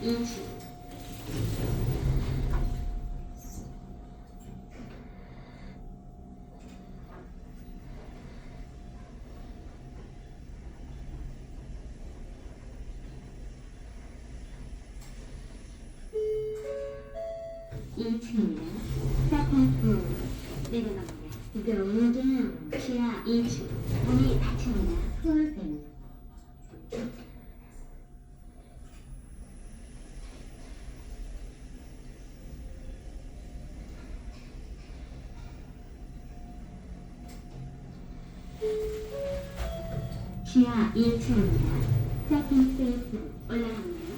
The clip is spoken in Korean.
2층. 이층은 세컨 플로어 내려갑니다. Going down. 지하 2층 문이 닫힙니다. 지하 2층입니다. 세컨 플로어 올라갑니다.